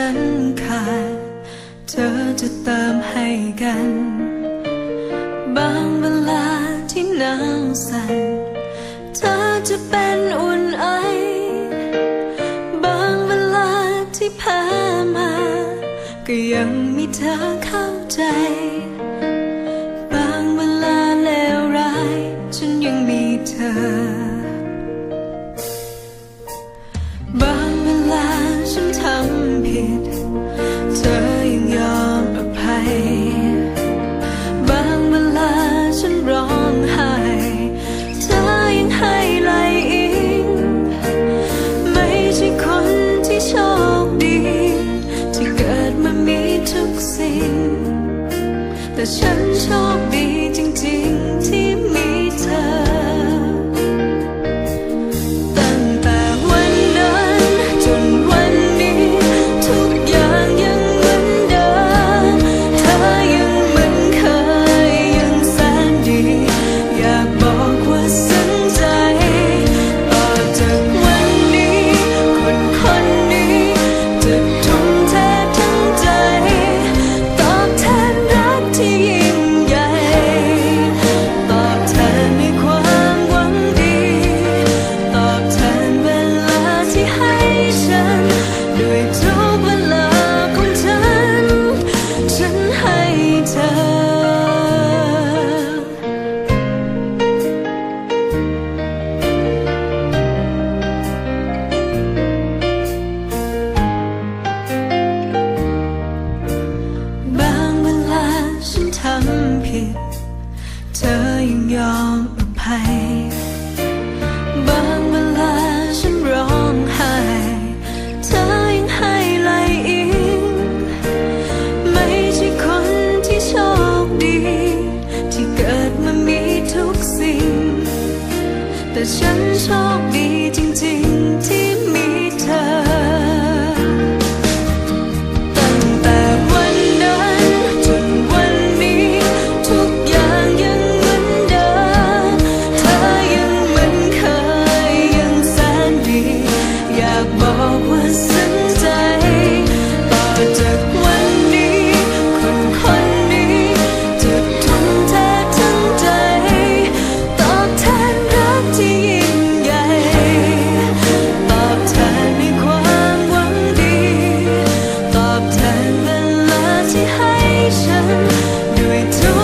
ฉันขาด เธอจะเติมให้กัน บางเวลาที่หนาวสั่น เธอจะเป็นอุ่นไอบางเวลาที่พามา ก็ยังมีเธอเข้าใจ บางเวลาเลวร้าย ฉันยังมีเธอ 的春秋，你静静。 เธอยังยอมอภัย บางเวลาฉันร้องไห้ เธอยังให้ไหลอีก ไม่ใช่คนที่โชคดี ที่เกิดมามีทุกสิ่ง แต่ฉันโชคดี to